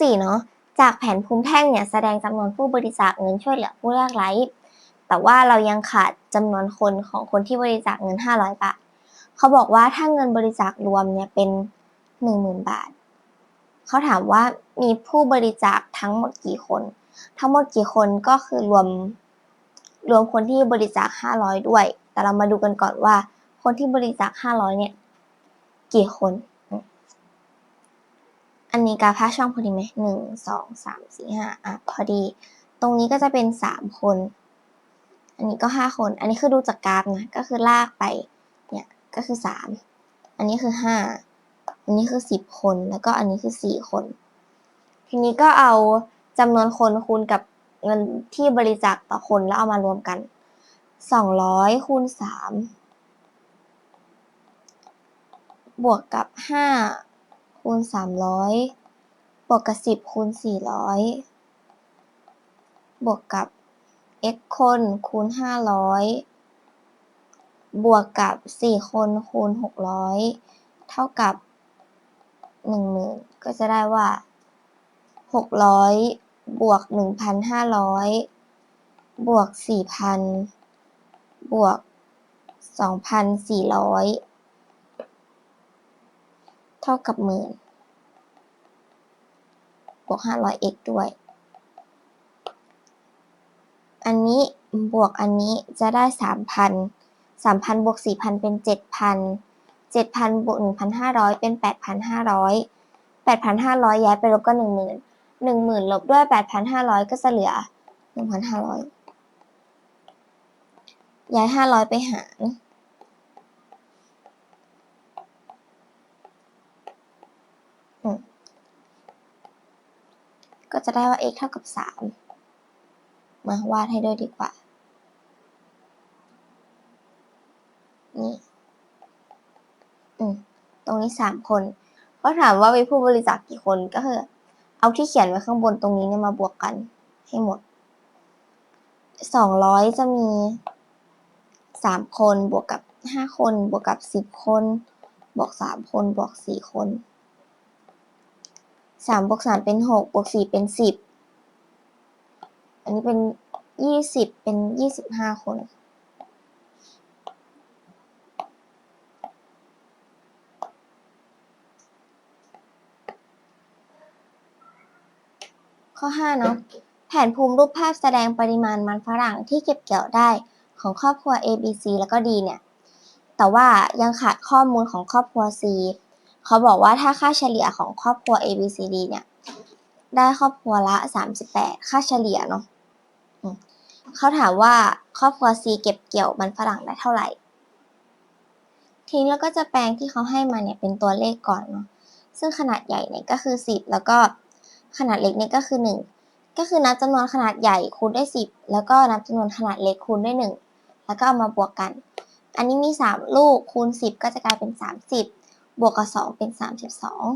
4เนาะจากแผนภูมิแท่งเนี่ยแสดงจำนวนผู้บริจาคเงินช่วยเหลือผู้ยากไร้ แต่ว่าเรายังขาดจำนวนคนของคนที่บริจาคเงิน 500 บาท เขาบอกว่าถ้าเงินบริจาครวมเนี่ยเป็น 10,000 บาท เขาถามว่ามีผู้บริจาคทั้งหมดกี่คน ทั้งหมดกี่คนก็คือรวมรวมคนที่บริจาค 500 ด้วย แต่เรามาดูกันก่อนว่า คนที่บริจาค 500 เนี่ย กี่คน อันนี้กราฟห้าช่องพอดีไหมหนึ่งสองสามสี่ห้าอะพอดี ตรงนี้ก็จะเป็นสามคน อันนี้ก็ห้าคน อันนี้คือดูจากกราฟนะก็คือลากไปเนี่ยก็คือสามอันนี้คือห้าอันนี้คือสิบคนแล้วก็อันนี้คือสี่คน ทีนี้ก็เอาจำนวนคนคูณกับเงินที่บริจาคต่อคนแล้วเอามารวมกันสองร้อยคูณสามบวกกับห้า คูณสามร้อยบวกกับสิบคูณสี่ร้อยบวกกับ x คนคูณห้าร้อยบวกกับสี่คนคูณหกร้อยเท่ากับหนึ่งหมื่นก็จะได้ว่าหกร้อยบวกหนึ่งพันห้าร้อยบวกสี่พันบวกสองพันสี่ร้อย เท่ากับหมื่นบวกห้าร้อย x ด้วย อันนี้บวกอันนี้จะได้สามพันสามพันบวกสี่พันเป็นเจ็ดพันเจ็ดพันบวกหนึ่งพันห้าร้อยเป็นแปดพันห้าร้อยแปดพันห้าร้อยย้ายไปลบก็หนึ่งหมื่นหนึ่งหมื่นลบด้วยแปดพันห้าร้อยก็จะเหลือหนึ่งพันห้าร้อยย้ายห้าร้อยไปหาร ก็จะได้ว่า x เท่ากับสามมาวาดให้ด้วยดีกว่า นี่ อืม ตรงนี้สามคนเขาถามว่ามีผู้บริจาคกี่คนก็คือ เอาที่เขียนไว้ข้างบนตรงนี้เนี่ยมาบวกกันให้หมดสองร้อยจะมีสามคนบวกกับห้าคน บวกกับสิบคน บวกสามคน บวกสี่คน สามบวกสามเป็นหกบวกสี่เป็นสิบอันนี้เป็นยี่สิบเป็นยี่สิบห้าคนข้อ5เนาะแผนภูมิรูปภาพแสดงปริมาณมันฝรั่งที่เก็บเกี่ยวได้ของครอบครัว A B C แล้วก็ D เนี่ย แต่ว่ายังขาดข้อมูลของครอบครัว C เขาบอกว่าถ้าค่าเฉลี่ยของครอบครัว A B C D เนี่ย ได้ครอบครัวละ38ค่าเฉลี่ยเนาะเขาถามว่าครอบครัว C เก็บเกี่ยวมันฝรั่งได้เท่าไหร่ ทีนี้เราก็จะแปลงที่เขาให้มาเนี่ยเป็นตัวเลขก่อนเนาะซึ่งขนาดใหญ่เนี่ยก็คือ 10 แล้วก็ขนาดเล็กเนี่ยก็คือ 1 ก็คือนับจำนวนขนาดใหญ่คูณด้วย 10 แล้วก็นับจำนวนขนาดเล็กคูณด้วย 1 แล้วก็เอามาบวกกัน อันนี้มี 3 ลูกคูณ 10 ก็จะกลายเป็น 30 บวกกับ 2 เป็น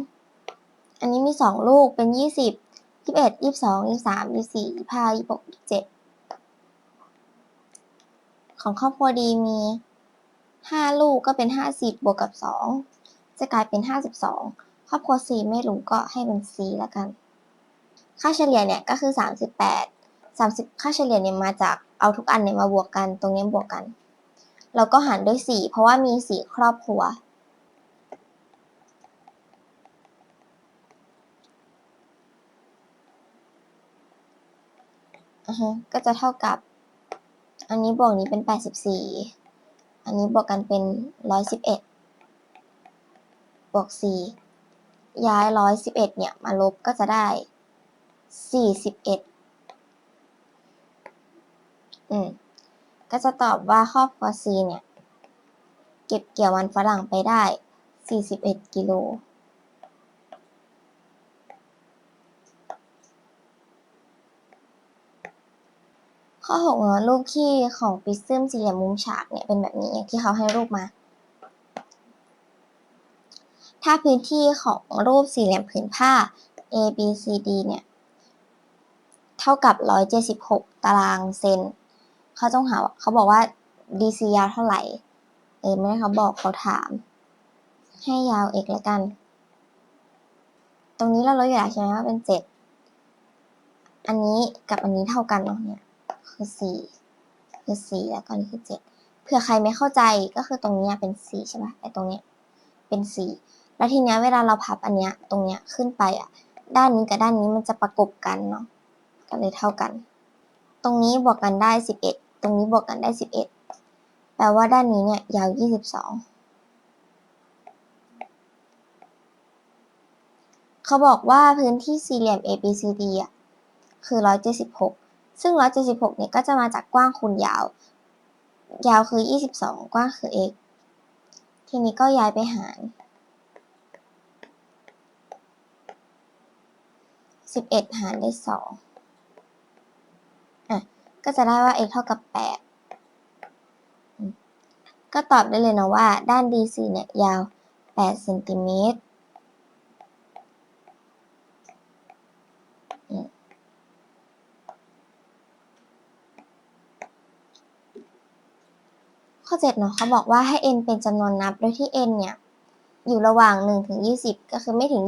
32 อันนี้มี 2 ลูกเป็น 20 21 22 23 24 25 26 27 ของครอบครัวดีมี 5 ลูกก็เป็น 50 บวกกับ 2 จะกลายเป็น 52 ครอบครัว C ไม่รู้ก็ให้เป็น C แล้วกัน ค่าเฉลี่ยเนี่ยก็คือ 38 30 ค่าเฉลี่ยเนี่ยมาจากเอาทุกอันเนี่ยมาบวกกัน ตรงนี้บวกกัน แล้วก็หารด้วย 4 เพราะว่ามี 4 ครอบครัว อือฮึก็จะเท่ากับ อันนี้บวกนี้เป็น84อันนี้บวกกันเป็น111บวก4ย้าย111เนี่ย มาลบก็จะได้41อืม ก็จะตอบว่าครอบครัว C เนี่ย เก็บเกี่ยวมันฝรั่งไปได้ 41 กิโล ข้อ6เนาะรูปขี้ของปิซึมสี่เหลี่ยมมุมฉากเนี่ยเป็นแบบนี้อย่างที่เขาให้รูปมา ถ้าพื้นที่ของรูปสี่เหลี่ยมผืนผ้า A B C D เนี่ยเท่ากับ 176 ตารางเซนเขาต้องหาเขาบอกว่า DC ยาวเท่าไหร่ เออไม่ได้เขาบอกเขาถาม ให้ยาว x แล้วกัน ตรงนี้เรารู้อยู่แล้วใช่ไหมว่าเป็นเจ็ดอันนี้กับอันนี้เท่ากันเนาะเนี่ย คือสี่คือสี่แล้วก็นนี้คือเจ็ดเผื่อใครไม่เข้าใจก็คือตรงเนี้ยเป็นสี่ใช่ปะไอ้ตรงเนี้ยเป็นสี่แล้วทีเนี้ยเวลาเราพับอันเนี้ยตรงเนี้ยขึ้นไปอะด้านนี้กับด้านนี้มันจะประกบกันเนาะก็เลยเท่ากัน ตรงนี้บวกกันได้สิบเอ็ดตรงนี้บวกกันได้สิบเอ็ดแปลว่าด้านนี้เนี่ยยาวยี่สิบสองเขาบอกว่าพื้นที่สี่เหลี่ยม ABCD อะคือ176 ซึ่ง 176 เนี่ยก็จะมาจากกว้างคูณยาว ยาวคือ 22 กว้างคือ x ทีนี้ก็ย้ายไปหาร 11 หารได้2อะ ก็จะได้ว่า x เท่ากับ 8 ก็ตอบได้เลยนะว่า ด้าน DC เนี่ย ยาว 8 เซนติเมตร ข้อ7เนาะเขาบอกว่าให้ n เป็นจำนวนนับ โดยที่ n เนี่ย อยู่ระหว่าง1ถึง20 ก็คือไม่ถึง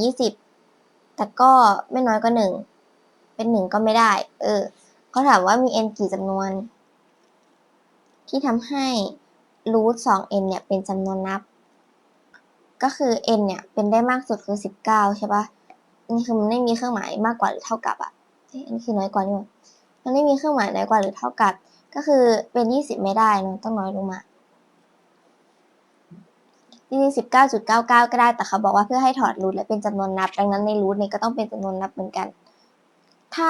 20 แต่ก็ไม่น้อยกว่า1เป็น 1 ก็ไม่ได้ เออเขาถามว่ามี n กี่จำนวน ที่ทำให้รูท 2n เนี่ยเป็นจำนวนนับ ก็คือ n เนี่ย เป็นได้มากสุดคือ 19 ใช่ปะนี่คือมันไม่มีเครื่องหมายมากกว่าหรือเท่ากับอะเอ้ยอันนี้คือน้อยกว่านี่มันไม่มีเครื่องหมายน้อยกว่าหรือเท่ากับ ก็คือเป็น 20 ไม่ได้นอะต้องน้อยลงมา จริงๆสิบเก้าจุดเก้าเก้าก็ได้ แต่เขาบอกว่าเพื่อให้ถอดรูทและเป็นจำนวนนับ ดังนั้นในรูทเนี่ยก็ต้องเป็นจำนวนนับเหมือนกัน ถ้า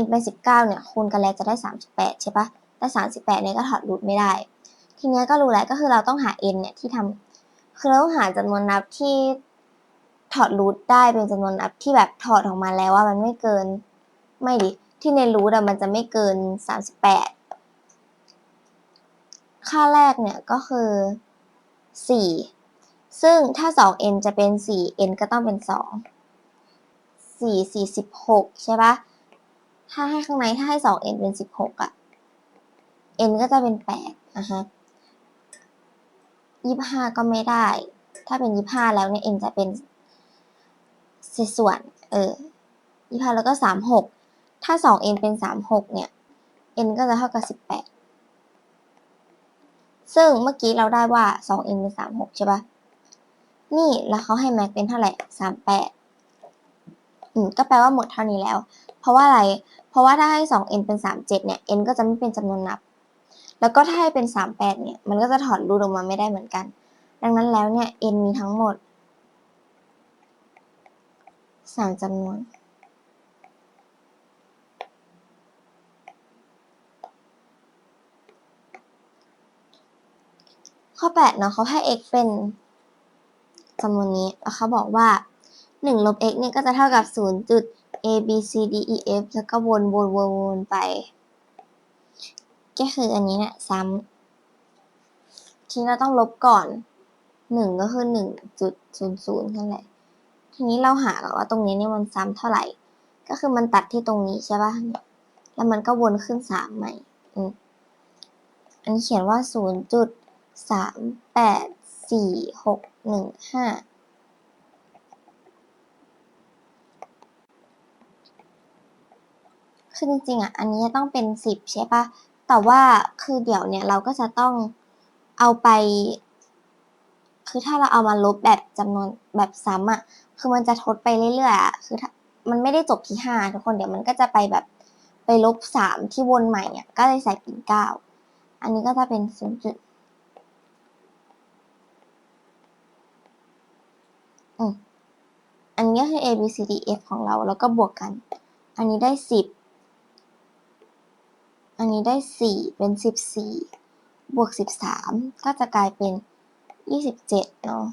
n เป็นสิบเก้าเนี่ยคูณกันแล้วจะได้สามสิบแปดใช่ปะแต่สามสิบแปดเนี่ยก็ถอดรูทไม่ได้ ทีเนี้ยก็รู้แล้วก็คือเราต้องหา n เนี่ยที่ทำคือเราต้องหาจำนวนนับที่ถอดรูทได้เป็นจำนวนนับที่แบบถอดออกมาแล้วว่ามันไม่เกิน ไม่ดิที่ในรูทอะมันจะไม่เกินสามสิบแปดค่าแรกเนี่ยก็คือสี่ ซึ่งถ้า 2n จะเป็น 4n ก็ต้องเป็น 2 4 46 ใช่ปะถ้าให้ข้างในถ้าให้ 2n เป็น 16อะ n ก็จะเป็น8นะฮะ25 ก็ไม่ได้ ถ้าเป็น 25 แล้วเนี่ย n จะเป็นเศษส่วน เออ25 แล้วก็ 36 ถ้า 2n เป็น 36 เนี่ย n ก็จะเท่ากับ 18 ซึ่งเมื่อกี้เราได้ว่า 2n เป็น 36 ใช่ปะ นี่แล้วเขาให้แม็กเป็นเท่าไหร่38อืมก็แปลว่าหมดเท่านี้แล้ว เพราะว่าอะไร เพราะว่าถ้าให้ 2n เป็น37เจ็ดเนี่ย n ก็จะไม่เป็นจำนวนนับ แล้วก็ถ้าให้เป็น38เนี่ย มันก็จะถอดรูทออกมาไม่ได้เหมือนกัน ดังนั้นแล้วเนี่ย n มีทั้งหมด3จำนวนข้อ8เนาะเขาให้ x เป็น จำนวนนี้แล้วเขาบอกว่า 1 ลบ x เนี่ยก็จะเท่ากับ 0 จุด a b c d e f แล้วก็วนวนวนวนไป ก็คืออันนี้เนี่ยซ้ำ ทีนี้เราต้องลบก่อน 1 ก็คือ 1.00นั่นแหละ ทีนี้เราหาก่อนว่าตรงนี้เนี่ยมันซ้ำเท่าไหร่ ก็คือมันตัดที่ตรงนี้ใช่ป่ะ แล้วมันก็วนขึ้น 3 ใหม่ อันนี้เขียนว่า0จุด สี่หกหนึ่งห้าคือจริงๆอะอันนี้จะต้องเป็นสิบใช่ปะแต่ว่าคือเดี๋ยวเนี่ยเราก็จะต้องเอาไป คือถ้าเราเอามาลบแบบจำนวนแบบซ้ำอะ คือมันจะทดไปเรื่อยๆอะคือมันไม่ได้จบที่ห้าทุกคนเดี๋ยวมันก็จะไปแบบไปลบสามที่วนใหม่อะก็เลยใส่เป็นเก้าอันนี้ก็จะเป็นศูนย์จุด อันนี้คือ a b c d f ของเราแล้วก็บวกกัน อันนี้ได้สิบอันนี้ได้สี่เป็นสิบสี่บวกสิบสามก็จะกลายเป็นยี่สิบเจ็ดเนาะ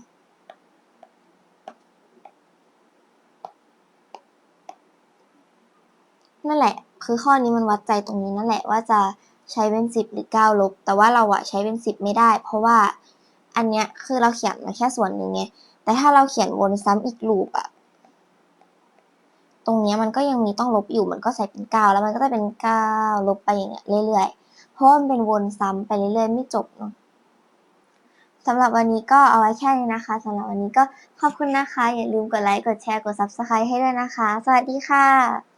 นั่นแหละ คือข้อนี้มันวัดใจตรงนี้นั่นแหละว่าจะใช้เป็นสิบหรือเก้าลบ แต่ว่าเราอะใช้เป็นสิบไม่ได้ เพราะว่าอันเนี้ยคือเราเขียนมาแค่ส่วนหนึ่งไง แต่ถ้าเราเขียนวนซ้ำอีกลูปอะ ตรงนี้มันก็ยังมีต้องลบอยู่มันก็ใส่เป็นเก้าแล้วมันก็จะเป็นเก้าลบไปอย่างเงี้ยเรื่อยๆ เพราะมันเป็นวนซ้ำไปเรื่อยๆ ไม่จบเนาะสำหรับวันนี้ก็เอาไว้แค่นี้นะคะสำหรับวันนี้ก็ขอบคุณนะคะ อย่าลืมกดไลค์ กดแชร์ กด Subscribe ให้ด้วยนะคะ สวัสดีค่ะ